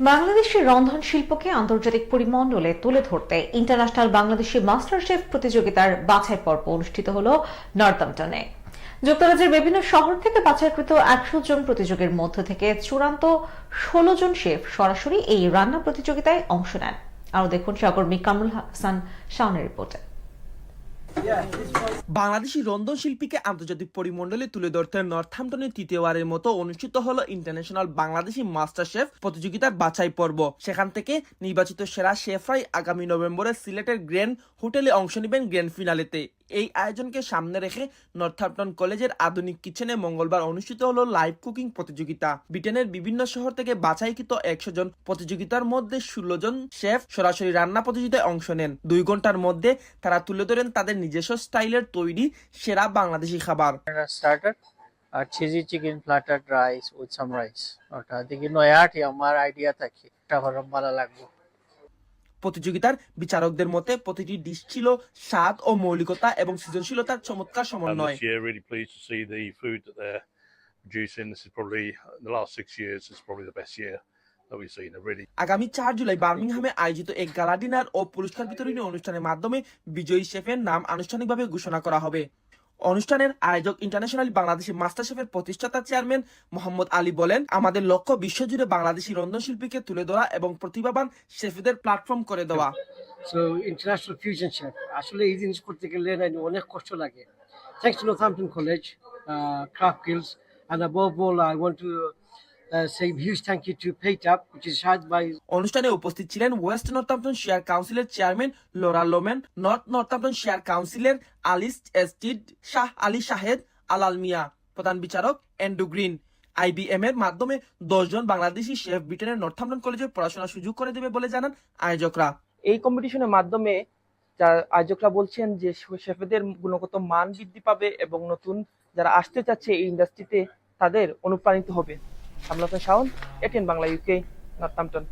বাংলাদেশের রন্ধন শিল্পকে আন্তর্জাতিক পরিমণ্ডলে তুলে ধরতে ইন্টারন্যাশনাল বাংলাদেশি মাস্টার শেফ প্রতিযোগিতার বাছাই পর্ব অনুষ্ঠিত হল নর্দাম্পটনে। যুক্তরাজ্যের বিভিন্ন শহর থেকে বাছাইকৃত একশো জন প্রতিযোগীর মধ্য থেকে চূড়ান্ত ষোলো জন শেফ সরাসরি এই রান্না প্রতিযোগিতায় অংশ নেন। আরও দেখুন সহকর্মী কামরুল হাসান শাওনের রিপোর্টে। বাংলাদেশি রন্ধন শিল্পীকে আন্তর্জাতিক পরিমণ্ডলে তুলে ধরতে নর্থহ্যাম্পটনের তৃতীয়বারের মতো অনুষ্ঠিত হলো ইন্টারন্যাশনাল বাংলাদেশি মাস্টার শেফ প্রতিযোগিতার বাছাই পর্ব। সেখান থেকে নির্বাচিত সেরা শেফরাই আগামী নভেম্বরে সিলেটের গ্র্যান্ড হোটেলে অংশ নেবেন গ্র্যান্ড ফিনালেতে। এই আয়োজনকে সামনে রেখে নর্থহ্যাম্পটন কলেজের আধুনিক কিচেনে মঙ্গলবার অনুষ্ঠিত হলো লাইভ কুকিং প্রতিযোগিতা। ব্রিটেনের বিভিন্ন শহর থেকে বাছাইকৃত একশো জন প্রতিযোগিতার মধ্যে ষোলো জন শেফ সরাসরি রান্না প্রতিযোগিতায় অংশ নেন। দুই ঘণ্টার মধ্যে তারা তুলে ধরেন তাদের নিজস্ব স্টাইলের তৈরি সেরা বাংলাদেশি খাবার। আর cheesy chicken platter rice with some rice ওটা দেখি নয়াটি আমার আইডিয়া থাকে। এটা ভালো লাগবে। প্রতিযোগিতার বিচারকদের মতে প্রতিটি ডিশ ছিল স্বাদ ও মৌলিকতা এবং সৃজনশীলতার চমৎকার সমন্বয়। আগামী চার জুলাই বার্মিংহামে আয়োজিত এক গালাডিনার ও পুরস্কার বিতরণী অনুষ্ঠানের মাধ্যমে বিজয়ী শেফের নাম আনুষ্ঠানিকভাবে ঘোষণা করা হবে। অনুষ্ঠানের আয়োজক ইন্টারন্যাশনাল বাংলাদেশি মাস্টার শেফের প্রতিষ্ঠাতা চেয়ারম্যান মোহাম্মদ আলী বলেন, আমাদের লক্ষ্য বিশ্বজুড়ে বাংলাদেশি রন্ধনশিল্পীকে তুলে ধরা এবং প্রতিভাবান শেফদের প্ল্যাটফর্ম করে দেওয়া। সো ইন্টারন্যাশনাল ফিউশন শেফ আসলে এই জিনিস করতে গেলে অনেক কষ্ট লাগে। Thanks to Northampton college craft guilds and above all, I want to uh, say huge thank you to PayTap which is hired by অনুষ্ঠানে উপস্থিত ছিলেন ওয়েস্ট নর্থহ্যাম্পটন শেয়ার কাউন্সিলের chairman Laura Lowman North Northamptonshire কাউন্সিলের Alice এস্টিড Shah Ali Shahed আলাল মিয়া প্রধান বিচারক Andy green IBM এর মাধ্যমে দশজন বাংলাদেশি শেফ ব্রিটেনের নর্থহ্যাম্পটন কলেজে পড়াশোনার সুযোগ করে দেবে বলে জানান আয়োজকরা। এই কম্পিটিশনের মাধ্যমে আয়োজকরা বলছেন যে শেফেদের গুণগত মান বৃদ্ধি পাবে এবং নতুন যারা আসতে চাচ্ছে এই ইন্ডাস্ট্রিতে তাদের অনুপ্রাণিত হবে। Amlata Shawon ATN Bangla UK Northampton